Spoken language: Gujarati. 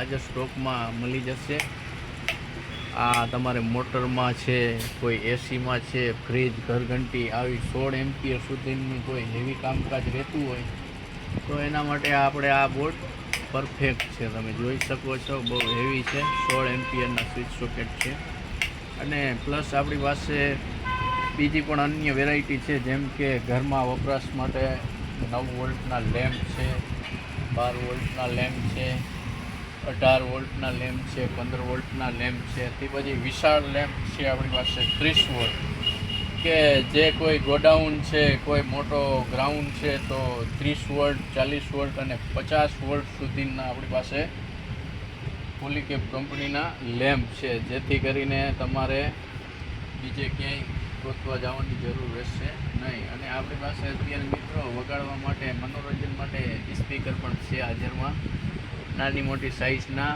હાજર સ્ટોકમાં મળી જશે. આ તમારે મોટરમાં છે, કોઈ એસીમાં છે, ફ્રીજ, ઘરઘંટી, આવી સોળ એમ્પિયર સુધીની કોઈ હેવી કામકાજ રહેતું હોય, તો એના માટે આપણે આ બોર્ડ પરફેક્ટ છે. તમે જોઈ શકો છો, બહુ હેવી છે. સોળ એમપીએના સ્વિચ સોકેટ છે. અને પ્લસ આપણી પાસે બીજી પણ અન્ય વેરાયટી છે, જેમ કે ઘરમાં વપરાશ માટે નવ વોલ્ટના લેમ્પ છે, બાર વોલ્ટના લેમ્પ છે અઢાર વોલ્ટના લેમ્પ છે, પંદર વોલ્ટના લેમ્પ છે તે પછી વિશાળ લેમ્પ છે આપણી પાસે, ત્રીસ વોલ્ટ. કે જે કોઈ ગોડાઉન છે, કોઈ મોટો ગ્રાઉન્ડ છે, તો ત્રીસ વોલ્ટ, ચાલીસ વોલ્ટ અને પચાસ વોલ્ટ સુધીના આપણી પાસે પોલીકેપ કંપનીના લેમ્પ છે. જેથી કરીને તમારે બીજે ક્યાંય ગોતવા જવાની જરૂર રહેશે નહીં. અને આપણી પાસે અત્યારે મિત્રો વગાડવા માટે, મનોરંજન માટે સ્પીકર પણ છે હાજરમાં. નાની મોટી સાઇઝના